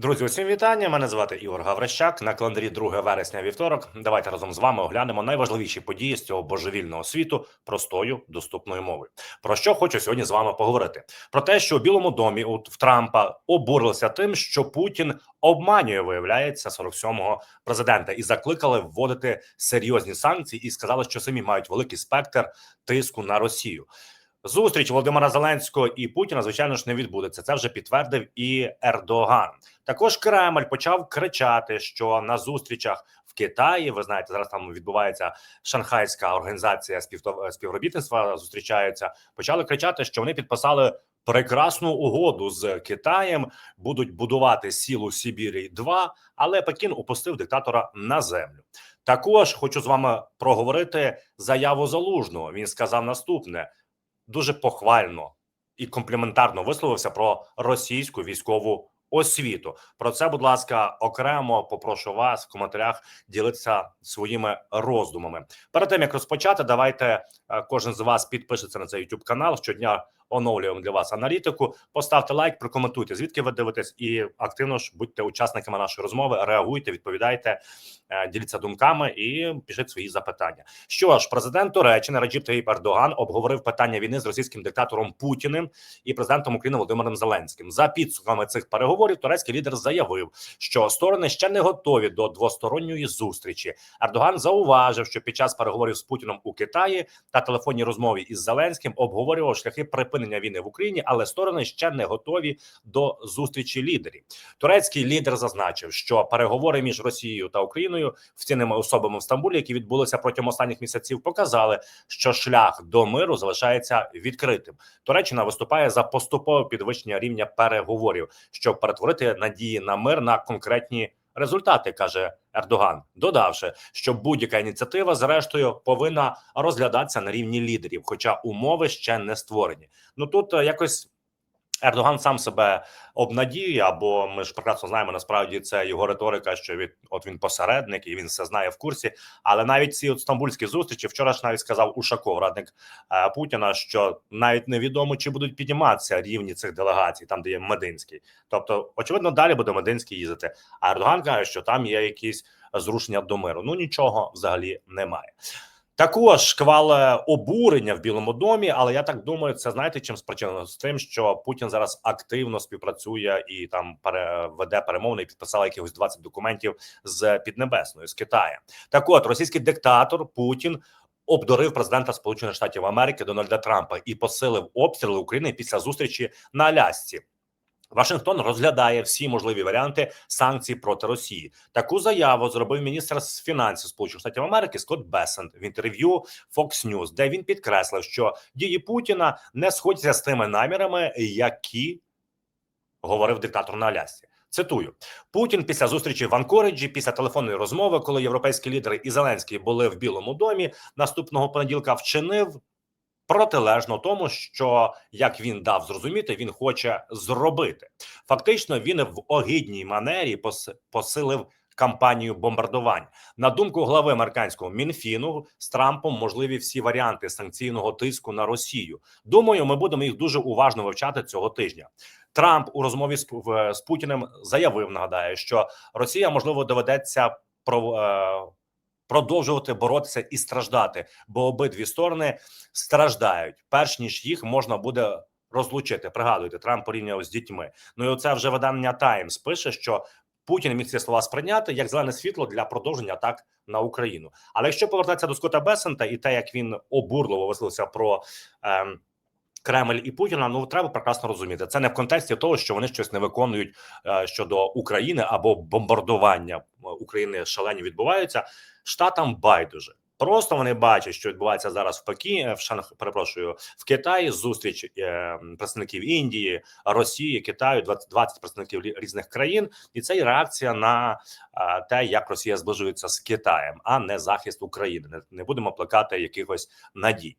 Друзі, усім вітання. Мене звати Ігор Гаврищак. На календарі 2 вересня вівторок. Давайте разом з вами оглянемо найважливіші події з цього божевільного світу простою доступною мовою. Про що хочу сьогодні з вами поговорити? Про те, що у Білому домі у Трампа обурилися тим, що Путін обманює, виявляється, 47-го президента, і закликали вводити серйозні санкції, і сказали, що самі мають великий спектр тиску на Росію. Зустріч Володимира Зеленського і Путіна, звичайно ж, не відбудеться. Це вже підтвердив і Ердоган. Також Кремль почав кричати, що на зустрічах в Китаї, ви знаєте, зараз там відбувається Шанхайська організація співробітництва. Зустрічаються, почали кричати, що вони підписали прекрасну угоду з Китаєм, будуть будувати сілу Сибірі 2 але Пекін упустив диктатора на землю. Також хочу з вами проговорити заяву залужного. Він сказав наступне дуже похвально і компліментарно висловився про російську військову освіту. Про це, будь ласка, окремо попрошу вас в коментарях ділитися своїми роздумами. Перед тим як розпочати, давайте е, кожен з вас підпишеться на цей YouTube канал. Щодня оновлюємо для вас аналітику. Поставте лайк, прокоментуйте, звідки ви дивитесь, і активно ж будьте учасниками нашої розмови. Реагуйте, відповідайте, е, діліться думками і пишіть свої запитання. Що ж, президент Туреччини Раджіп Таїп Ердоган обговорив питання війни з російським диктатором Путіним і президентом України Володимиром Зеленським. За підсумками цих переговорів турецький лідер заявив, що сторони ще не готові до двосторонньої зустрічі. Ердоган зауважив, що під час переговорів з Путіном у Китаї та телефонній розмові із Зеленським обговорював шляхи припинення війни в Україні, але сторони ще не готові до зустрічі лідерів. Турецький лідер зазначив, що переговори між Росією та Україною вцінними особами в Стамбулі, які відбулися протягом останніх місяців, показали, що шлях до миру залишається відкритим. Туреччина виступає за поступове підвищення рівня переговорів, щоб перетворити надії на мир на конкретні результати, каже Ердоган, додавши, що будь-яка ініціатива, зрештою, повинна розглядатися на рівні лідерів, хоча умови ще не створені. Ну тут е, якось. Ердоган сам себе обнадіює, або ми ж прекрасно знаємо, насправді це його риторика, що від от він посередник і він все знає в курсі. Але навіть ці от стамбульські зустрічі вчора ж навіть сказав Ушаков, радник е, Путіна, що навіть невідомо чи будуть підніматися рівні цих делегацій, там де є Мединський. Тобто, очевидно, далі буде Мединський їздити. А Ердоган каже, що там є якісь зрушення до миру. Ну нічого взагалі немає. Також шквал обурення в Білому домі, але я так думаю, це знаєте, чим спричинено з тим, що Путін зараз активно співпрацює і там пере, веде перемовини і підписала якихось 20 документів з Піднебесною з Китаю. Так, от російський диктатор Путін обдурив президента Сполучених Штатів Америки Дональда Трампа і посилив обстріли України після зустрічі на Алясці. Вашингтон розглядає всі можливі варіанти санкцій проти Росії. Таку заяву зробив міністр з фінансів Сполучених Штатів Америки Скотт Бесент в інтерв'ю Fox News, де він підкреслив, що дії Путіна не сходяться з тими намірами, які говорив диктатор на Алясці. Цитую Путін після зустрічі в Анкориджі, після телефонної розмови, коли європейські лідери і Зеленський були в Білому домі, наступного понеділка вчинив протилежно тому, що як він дав зрозуміти, він хоче зробити. Фактично, він в огидній манері пос- посилив кампанію бомбардувань. На думку глави американського мінфіну з Трампом можливі всі варіанти санкційного тиску на Росію. Думаю, ми будемо їх дуже уважно вивчати цього тижня. Трамп у розмові з, з Путіним заявив, нагадаю, що Росія можливо доведеться про. Продовжувати боротися і страждати, бо обидві сторони страждають, перш ніж їх можна буде розлучити. Пригадуйте, Трамп порівняв з дітьми. Ну і оце вже видання Таймс пише, що Путін міг ці слова сприйняти як зелене світло для продовження атак на Україну. Але якщо повертатися до Скотта Бесента і те, як він обурливо висловився про. Ем, Кремль і Путіна, ну треба прекрасно розуміти. Це не в контексті того, що вони щось не виконують е, щодо України або бомбардування е, України шалені відбуваються. Штатам байдуже. Просто вони бачать, що відбувається зараз в Пекі, в Шанх, перепрошую, в Китаї зустріч е, представників Індії, Росії, Китаю, 20, 20 представників різних країн, і це і реакція на е, те, як Росія зближується з Китаєм, а не захист України. Не, не будемо плекати якихось надій.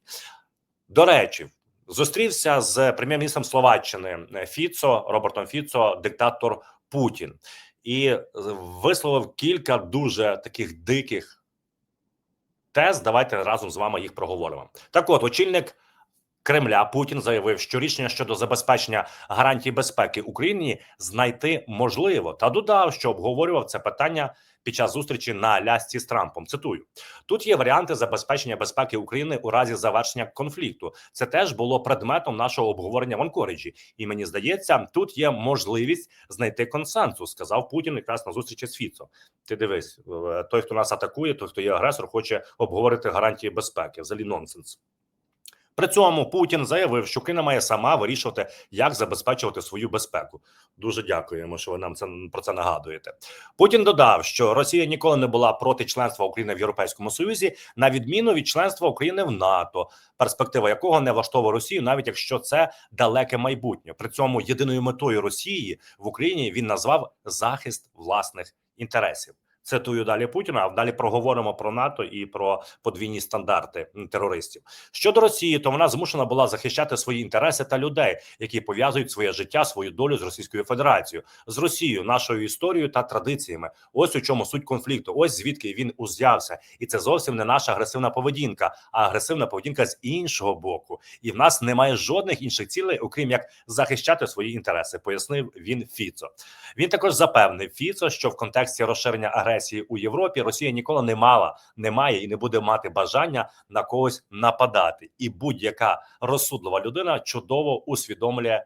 До речі, зустрівся з прем'єр-міністром Словаччини е, Фіцо Робертом Фіцо, диктатор Путін, і е, висловив кілька дуже таких диких тез. Давайте разом з вами їх проговоримо. Так, от очільник Кремля Путін заявив, що рішення щодо забезпечення гарантій безпеки Україні знайти можливо, та додав, що обговорював це питання під час зустрічі на Алясці з Трампом. Цитую: тут є варіанти забезпечення безпеки України у разі завершення конфлікту. Це теж було предметом нашого обговорення в Анкориджі. І мені здається, тут є можливість знайти консенсус. Сказав Путін якраз на зустрічі з Фіцо. Ти дивись, е, той, хто нас атакує, той, хто є агресор, хоче обговорити гарантії безпеки. Взагалі нонсенс. При цьому Путін заявив, що Україна має сама вирішувати, як забезпечувати свою безпеку. Дуже дякуємо, що ви нам це про це нагадуєте. Путін додав, що Росія ніколи не була проти членства України в Європейському Союзі, на відміну від членства України в НАТО, перспектива якого не влаштовує Росію, навіть якщо це далеке майбутнє. При цьому єдиною метою Росії в Україні він назвав захист власних інтересів. Цитую далі Путіна. А далі проговоримо про НАТО і про подвійні стандарти терористів. Щодо Росії, то вона змушена була захищати свої інтереси та людей, які пов'язують своє життя, свою долю з Російською Федерацією, з Росією, нашою історією та традиціями. Ось у чому суть конфлікту. Ось звідки він узявся, і це зовсім не наша агресивна поведінка, а агресивна поведінка з іншого боку. І в нас немає жодних інших цілей, окрім як захищати свої інтереси. Пояснив він Фіцо. Він також запевнив Фіцо, що в контексті розширення агресії у Європі Росія ніколи не мала, не має і не буде мати бажання на когось нападати. І будь-яка розсудлива людина чудово усвідомлює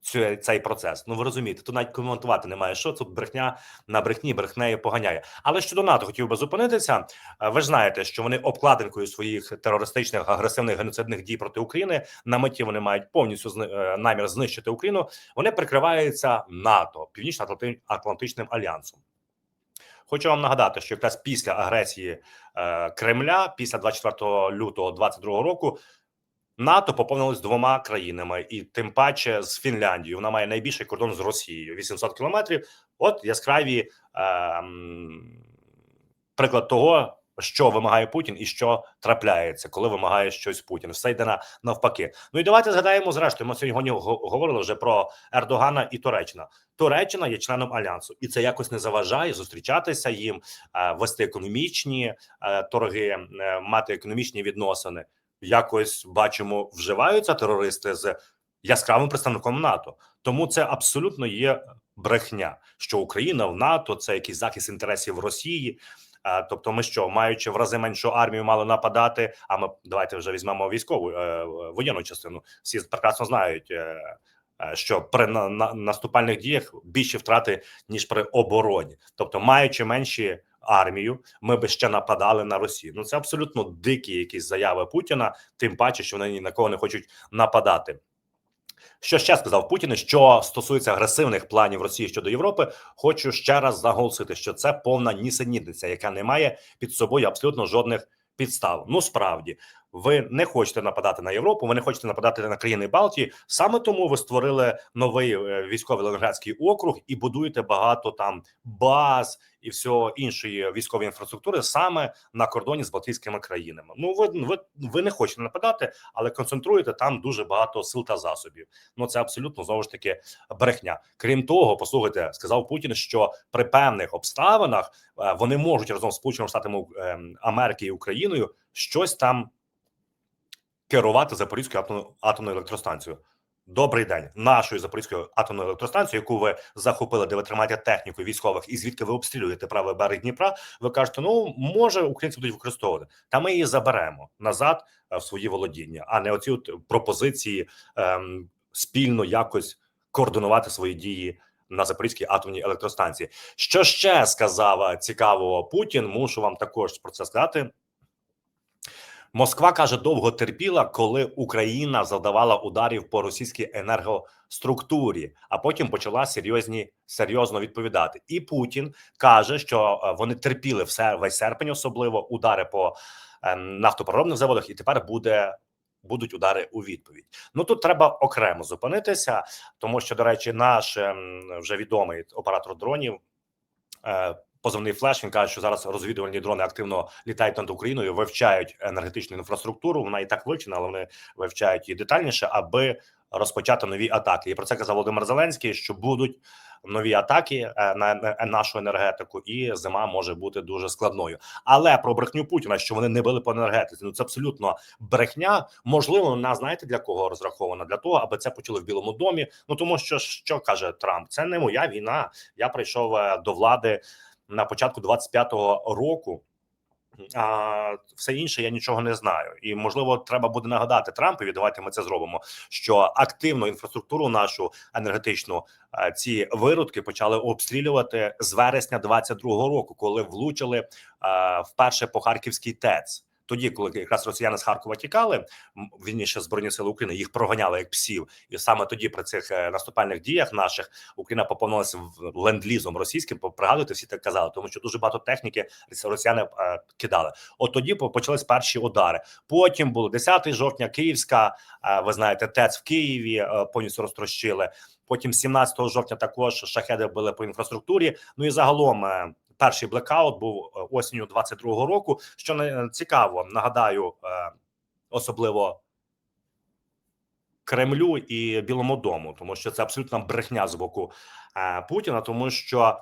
цю, цей процес. Ну ви розумієте, тут навіть коментувати немає. Що тут брехня на брехні, брехнею поганяє. Але щодо НАТО хотів би зупинитися. Е, Ви ж знаєте, що вони обкладинкою своїх терористичних агресивних геноцидних дій проти України на меті вони мають повністю е, намір знищити Україну. Вони прикриваються НАТО, Північно-Атлантичним альянсом. Хочу вам нагадати, що якраз після агресії е, Кремля, після 24 лютого 2022 року, НАТО поповнилось двома країнами, і тим паче з Фінляндією. Вона має найбільший кордон з Росією 800 кілометрів. От яскраві е, приклад того, що вимагає Путін і що трапляється, коли вимагає щось Путін. Все йде на навпаки. Ну і давайте згадаємо зрештою. Ми сьогодні говорили вже про Ердогана і Туреччина. Туреччина є членом альянсу, і це якось не заважає зустрічатися їм, е, вести економічні е, торги, е, мати економічні відносини. Якось бачимо, вживаються терористи з яскравим представником НАТО. Тому це абсолютно є брехня, що Україна в НАТО це якийсь захист інтересів Росії. Тобто, ми що, маючи в рази меншу армію, мали нападати. А ми давайте вже візьмемо військову е, воєнну частину. Всі прекрасно знають, е, е, що при на, наступальних діях більші втрати ніж при обороні. Тобто, маючи менші армію, ми би ще нападали на Росію. Ну це абсолютно дикі якісь заяви Путіна. Тим паче, що вони ні на кого не хочуть нападати. Що ще сказав Путін, що стосується агресивних планів Росії щодо Європи, хочу ще раз наголосити, що це повна нісенітниця, яка не має під собою абсолютно жодних підстав. Ну справді, ви не хочете нападати на Європу, ви не хочете нападати на країни Балтії. Саме тому ви створили новий е, військовий Ленінградський округ і будуєте багато там баз і всього іншої військової інфраструктури саме на кордоні з Балтійськими країнами. Ну ви, ви, ви не хочете нападати, але концентруєте там дуже багато сил та засобів. Ну це абсолютно знову ж таки брехня. Крім того, послухайте, сказав Путін, що при певних обставинах е, вони можуть разом з Сполученими Штатами е, Америки і Україною щось там керувати Запорізькою атомною, електростанцією. Добрий день, нашою Запорізькою атомною електростанцією, яку ви захопили, де ви тримаєте техніку військових, і звідки ви обстрілюєте правий берег Дніпра. Ви кажете, ну може українці будуть використовувати, та ми її заберемо назад е, в свої володіння, а не оці от пропозиції ем, спільно якось координувати свої дії на Запорізькій атомній електростанції. Що ще сказав е, цікавого Путін? Мушу вам також про це сказати. Москва каже, довго терпіла, коли Україна завдавала ударів по російській енергоструктурі, а потім почала серйозні серйозно відповідати. І Путін каже, що е, вони терпіли все весь серпень, особливо удари по е, нафтопереробних заводах, і тепер буде. Будуть удари у відповідь. Ну тут треба окремо зупинитися, тому що, до речі, наш ем, вже відомий оператор дронів е, позивний флеш. Він каже, що зараз розвідувальні дрони активно літають над Україною, вивчають енергетичну інфраструктуру. Вона і так вивчена, але вони вивчають її детальніше, аби розпочати нові атаки. І про це казав Володимир Зеленський, що будуть нові атаки е, на на нашу енергетику, і зима може бути дуже складною. Але про брехню Путіна, що вони не били по енергетиці, ну це абсолютно брехня. Можливо, вона знаєте для кого розрахована? Для того, аби це почули в Білому домі. Ну тому що що каже Трамп, це не моя війна. Я прийшов е, до влади на початку 25-го року. А все інше я нічого не знаю, і можливо, треба буде нагадати Трампові. Давайте ми це зробимо. Що активну інфраструктуру нашу енергетичну ці виродки почали обстрілювати з вересня 22-го року, коли влучили вперше по Харківській ТЕЦ. Тоді, коли якраз росіяни з Харкова тікали, м, вірніше збройні сили України їх проганяли як псів, і саме тоді при цих е, наступальних діях наших Україна поповнилася ленд-лізом російським. Пригадуєте, всі так казали, тому що дуже багато техніки росіяни е, кидали. От тоді по- почались перші удари. Потім було 10 жовтня, Київська. е, ви знаєте, ТЕЦ в Києві повністю розтрощили. Потім 17 жовтня також шахеди били по інфраструктурі. Ну і загалом. Е, Перший блекаут був е, осінню 22-го року. Що не цікаво, нагадаю, е, особливо Кремлю і Білому дому, тому що це абсолютна брехня з боку е, Путіна, тому що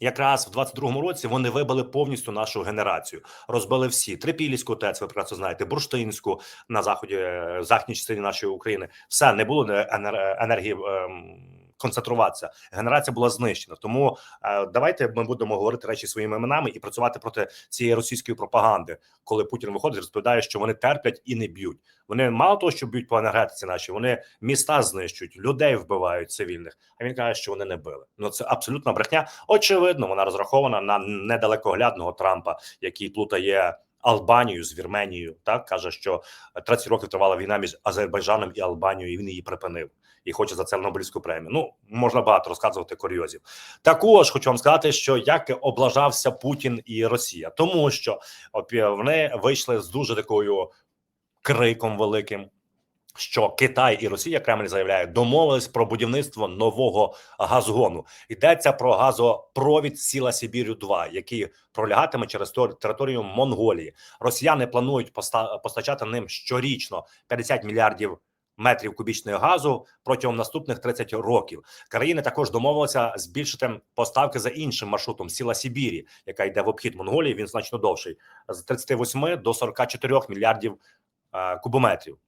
якраз в 22-му році вони вибили повністю нашу генерацію, розбили всі Трипільську ТЕЦ, ви прекрасно знаєте, Бурштинську на заході е, західній частині нашої України. Все не було е, енер- енергії. ем, Концентруватися генерація була знищена. Тому е, давайте ми будемо говорити речі своїми іменами і працювати проти цієї російської пропаганди, коли Путін виходить, розповідає, що вони терплять і не б'ють. Вони мало того, що б'ють по енергетиці, наші вони міста знищують, людей вбивають цивільних. А він каже, що вони не били. Ну це абсолютна брехня. Очевидно, вона розрахована на недалекоглядного Трампа, який плутає. Албанію з Вірменією так каже, що 30 років тривала війна між Азербайджаном і Албанією. і Він її припинив і хоче за це Нобелівську премію. Ну можна багато розказувати курйозів. Також хочу вам сказати, що як облажався Путін і Росія, тому що опі- вони вийшли з дуже такою криком великим. Що Китай і Росія Кремль заявляє, домовились про будівництво нового газогону. Йдеться про газопровід Сіла Сибірю 2 який пролягатиме через тор- територію Монголії. Росіяни планують поста- постачати ним щорічно 50 мільярдів метрів кубічного газу протягом наступних 30 років. Країни також домовилися збільшити поставки за іншим маршрутом Сіла Сибірі, яка йде в обхід Монголії. Він значно довший з 38 до 44 мільярдів е, кубометрів.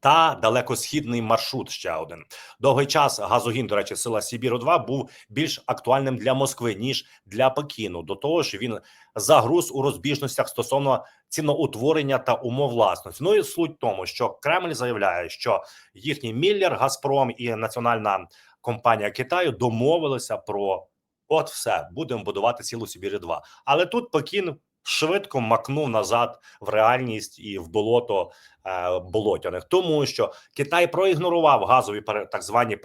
Та далекосхідний маршрут ще один довгий час. Газогін, до речі, сила Сібіру 2 був більш актуальним для Москви ніж для Пекіну. До того ж, він загруз у розбіжностях стосовно ціноутворення та умов власності. Ну і суть тому, що Кремль заявляє, що їхній Міллер, Газпром і національна компанія Китаю домовилися про от все будемо будувати цілу Сибірі 2 Але тут Пекін швидко макнув назад в реальність і в болото е, болотяних, тому що Китай проігнорував газові так звані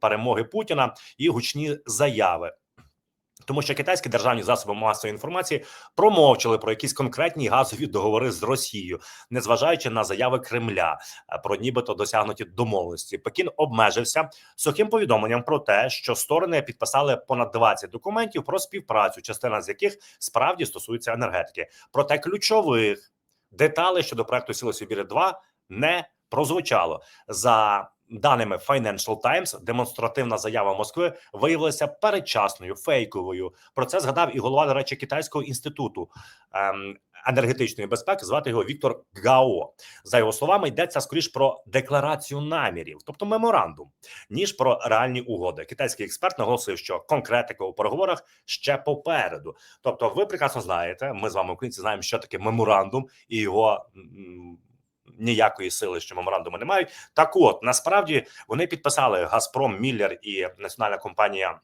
перемоги Путіна і гучні заяви. Тому що китайські державні засоби масової інформації промовчали про якісь конкретні газові договори з Росією, незважаючи на заяви Кремля е, про нібито досягнуті домовленості. Пекін обмежився сухим повідомленням про те, що сторони підписали понад 20 документів про співпрацю, частина з яких справді стосується енергетики. Проте ключових деталей щодо проекту Сіло Сибірі 2 не прозвучало за. Даними Financial Times, демонстративна заява Москви виявилася передчасною, фейковою. Про це згадав і голова до речі Китайського інституту ем, енергетичної безпеки. Звати його Віктор Гао. За його словами, йдеться скоріш про декларацію намірів, тобто меморандум, ніж про реальні угоди. Китайський експерт наголосив, що конкретика у переговорах ще попереду. Тобто, ви прекрасно знаєте, ми з вами українці знаємо, що таке меморандум і його. Ніякої сили, що меморандуму не мають. Так, от насправді вони підписали Газпром, Міллер і національна компанія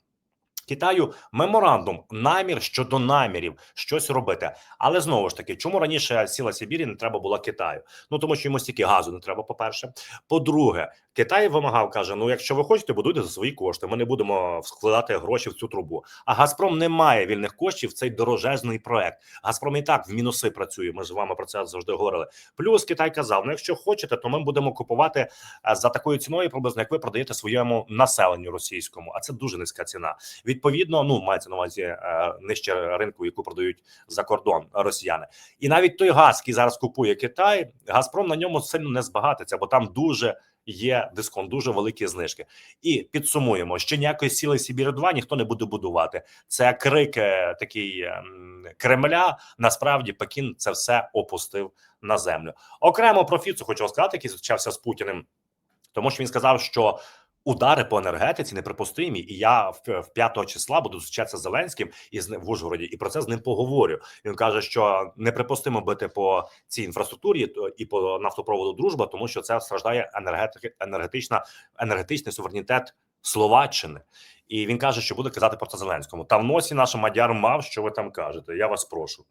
Китаю меморандум, намір щодо намірів щось робити. Але знову ж таки, чому раніше сіла Сибірі не треба була Китаю? Ну тому що йому стільки газу не треба. По перше, по-друге, Китай вимагав, каже: ну якщо ви хочете, будуйте за свої кошти. Ми не будемо вкладати гроші в цю трубу. А Газпром не має вільних коштів в цей дорожезний проект. Газпром і так в мінуси працює. Ми з вами про це завжди говорили. Плюс Китай казав: ну якщо хочете, то ми будемо купувати е, за такою ціною, приблизно як ви продаєте своєму населенню російському. А це дуже низька ціна. Відповідно, ну мається на увазі е, нижче ринку, яку продають за кордон росіяни. І навіть той газ, який зараз купує Китай, Газпром на ньому сильно не збагатиться, бо там дуже є дисконт, дуже великі знижки. І підсумуємо, що ніякої сіли Сібір 2 ніхто не буде будувати. Це крик е, такий ем, Кремля. Насправді Пекін це все опустив на землю. Окремо про Фіцу хочу сказати, який зустрічався з Путіним, тому що він сказав, що. Удари по енергетиці неприпустимі, і я в, в 5 числа буду зустрічатися з Зеленським і з в Ужгороді, і про це з ним поговорю. Він каже, що неприпустимо бити по цій інфраструктурі і по нафтопроводу дружба, тому що це страждає енергетики, енергетична енергетичний суверенітет Словаччини. І він каже, що буде казати про це Зеленському. Та в носі наш мадяр мав, що ви там кажете. Я вас прошу.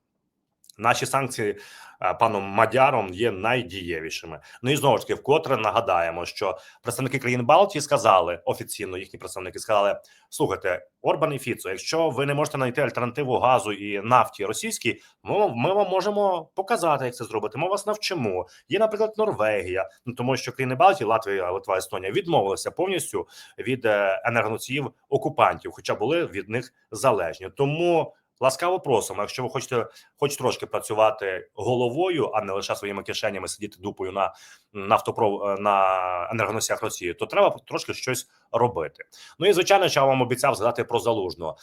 Наші санкції е, паном Мадяром є найдієвішими. Ну і знову ж таки, вкотре нагадаємо, що представники країн Балтії сказали офіційно, їхні представники сказали: слухайте, Орбан і Фіцо, якщо ви не можете знайти альтернативу газу і нафті російській, ми, ми вам можемо показати, як це зробити. Ми вас навчимо. Є, наприклад, Норвегія, ну тому що країни Балтії, Латвія, Литва, Естонія відмовилися повністю від е, енергоносіїв окупантів, хоча були від них залежні. Тому ласкаво просимо, якщо ви хочете хоч трошки працювати головою, а не лише своїми кишенями сидіти дупою на нафтопров на енергоносіях Росії, то треба трошки щось робити. Ну і звичайно, що я вам обіцяв згадати про залужного.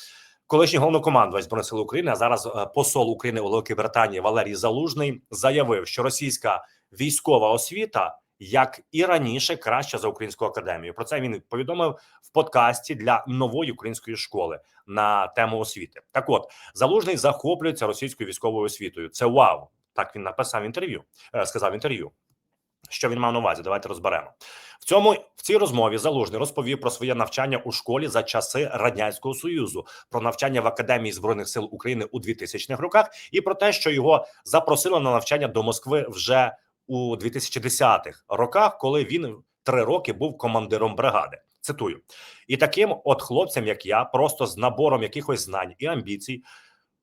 Колишній головнокомандувач Збройних сил України, а зараз е, посол України у Великій Британії Валерій Залужний заявив, що російська військова освіта, як і раніше, краща за українську академію. Про це він повідомив в подкасті для нової української школи на тему освіти. Так, от залужний захоплюється російською військовою освітою. Це вау. Так він написав інтерв'ю. е, Сказав інтерв'ю. Що він мав на увазі? Давайте розберемо в цьому. В цій розмові залужний розповів про своє навчання у школі за часи радянського союзу, про навчання в академії збройних сил України у 2000-х роках, і про те, що його запросили на навчання до Москви вже у 2010-х роках, коли він три роки був командиром бригади. Цитую, і таким, от хлопцям, як я, просто з набором якихось знань і амбіцій.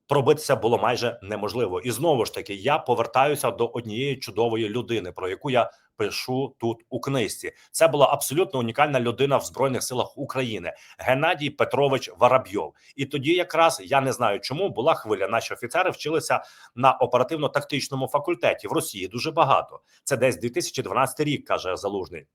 Пробитися було майже неможливо, і знову ж таки я повертаюся до однієї чудової людини, про яку я пишу тут у книжці. Це була абсолютно унікальна людина в збройних силах України Геннадій Петрович Воробйов. І тоді, якраз я не знаю, чому була хвиля. Наші офіцери вчилися на оперативно-тактичному факультеті в Росії. Дуже багато. Це десь 2012 рік, каже Залужний.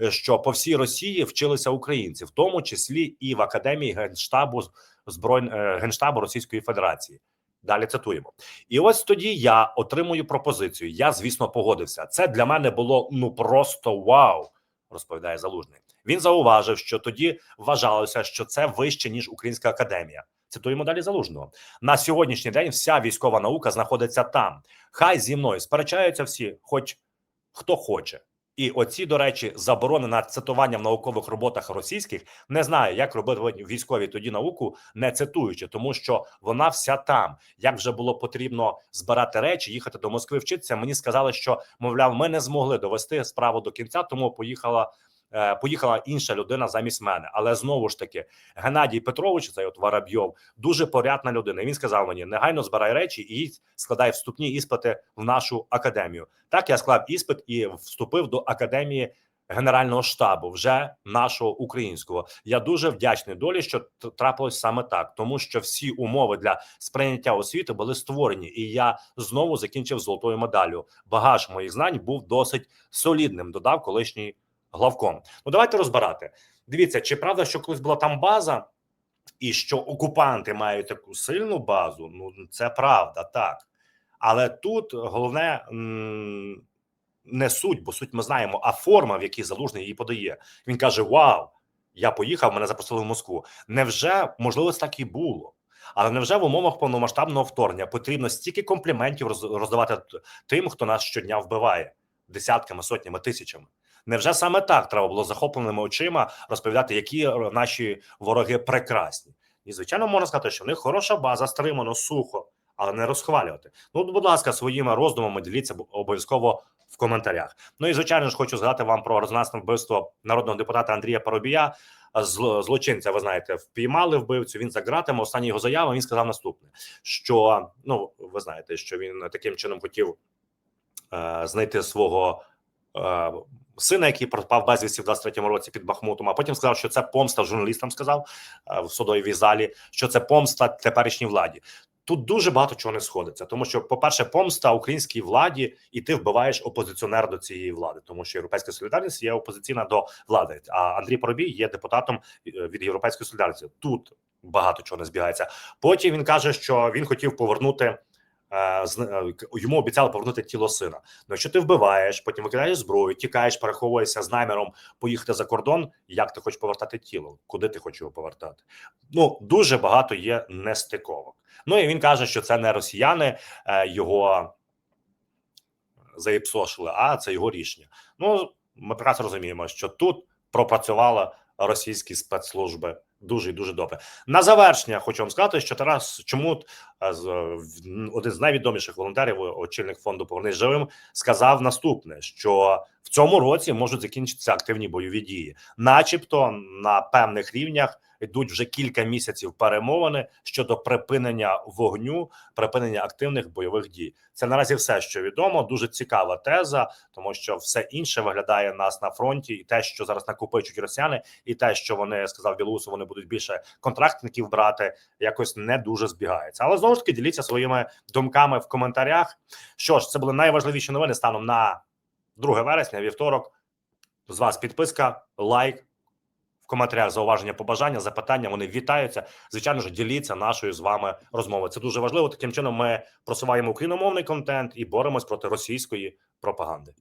е, Що по всій Росії вчилися українці, в тому числі і в академії генштабу збройн е, генштабу Російської Федерації. Далі цитуємо, і ось тоді я отримую пропозицію. Я, звісно, погодився. Це для мене було ну просто вау, розповідає залужний. Він зауважив, що тоді вважалося, що це вище ніж Українська академія. Цитуємо далі залужного. На сьогоднішній день вся військова наука знаходиться там. Хай зі мною сперечаються всі, хоч хто хоче. І оці, до речі, заборони на цитування в наукових роботах російських не знаю, як робити військові тоді науку, не цитуючи, тому що вона вся там. Як вже було потрібно збирати речі, їхати до Москви вчитися. Мені сказали, що мовляв, ми не змогли довести справу до кінця, тому поїхала. Е, Поїхала інша людина замість мене, але знову ж таки, Геннадій Петрович, цей от Воробйов, дуже порядна людина. Він сказав мені: негайно збирай речі і складай вступні іспити в нашу академію. Так я склав іспит і вступив до академії Генерального штабу, вже нашого українського. Я дуже вдячний долі, що трапилось саме так, тому що всі умови для сприйняття освіти були створені, і я знову закінчив золотою медаллю. Багаж моїх знань був досить солідним. Додав колишній главком. Ну давайте розбирати. Дивіться, чи правда, що колись була там база, і що окупанти мають таку сильну базу? Ну це правда, так. Але тут головне не суть, бо суть ми знаємо, а форма, в якій залужний її подає. Він каже: Вау, я поїхав, мене запросили в Москву. Невже можливо це так і було? Але невже в умовах повномасштабного вторгнення потрібно стільки компліментів роздавати тим, хто нас щодня вбиває десятками, сотнями, тисячами? Невже саме так треба було захопленими очима розповідати, які е, наші вороги прекрасні? І звичайно, можна сказати, що в них хороша база, стримано, сухо, але не розхвалювати. Ну, будь ласка, своїми роздумами діліться обов'язково в коментарях. Ну і звичайно ж хочу згадати вам про резонансне вбивство народного депутата Андрія Парубія. Злочинця, ви знаєте, впіймали вбивцю. Він за ґратами. Остання його заява. Він сказав наступне: що ну ви знаєте, що він таким чином хотів е, знайти свого е, сина, який пропав безвісті в 23-му році під Бахмутом. А потім сказав, що це помста журналістам. Сказав е, в судовій залі, що це помста теперішній владі. Тут дуже багато чого не сходиться, тому що, по-перше, помста українській владі, і ти вбиваєш опозиціонер до цієї влади, тому що європейська солідарність є опозиційна до влади. А Андрій Поробій є депутатом е, від європейської солідарності. Тут багато чого не збігається. Потім він каже, що він хотів повернути. Е, е, Йому обіцяли повернути тіло сина. Ну, якщо ти вбиваєш, потім викидаєш зброю, тікаєш, переховуєшся з наміром поїхати за кордон. Як ти хочеш повертати тіло? Куди ти хочеш його повертати? Ну дуже багато є нестиковок. Ну і він каже, що це не росіяни е, його заєпсошили, а це його рішення. Ну ми прекрасно розуміємо, що тут пропрацювали російські спецслужби дуже і дуже добре. На завершення хочу вам сказати, що Тарас Чомут, е, в- один з найвідоміших волонтерів, очільник фонду Повернись живим, сказав наступне: що в цьому році можуть закінчитися активні бойові дії, начебто на певних рівнях йдуть вже кілька місяців перемовини щодо припинення вогню, припинення активних бойових дій. Це наразі все, що відомо. Дуже цікава теза, тому що все інше виглядає нас на фронті, і те, що зараз накопичують росіяни, і те, що вони сказав Білоусу, вони будуть більше контрактників брати, якось не дуже збігається. Але знову ж таки діліться своїми думками в коментарях. Що ж, це були найважливіші новини станом на 2 вересня, вівторок. З вас підписка, лайк. В коментарях зауваження, побажання, запитання вони вітаються. Звичайно ж, діліться нашою з вами розмовою. Це дуже важливо. Таким чином ми просуваємо україномовний контент і боремось проти російської пропаганди.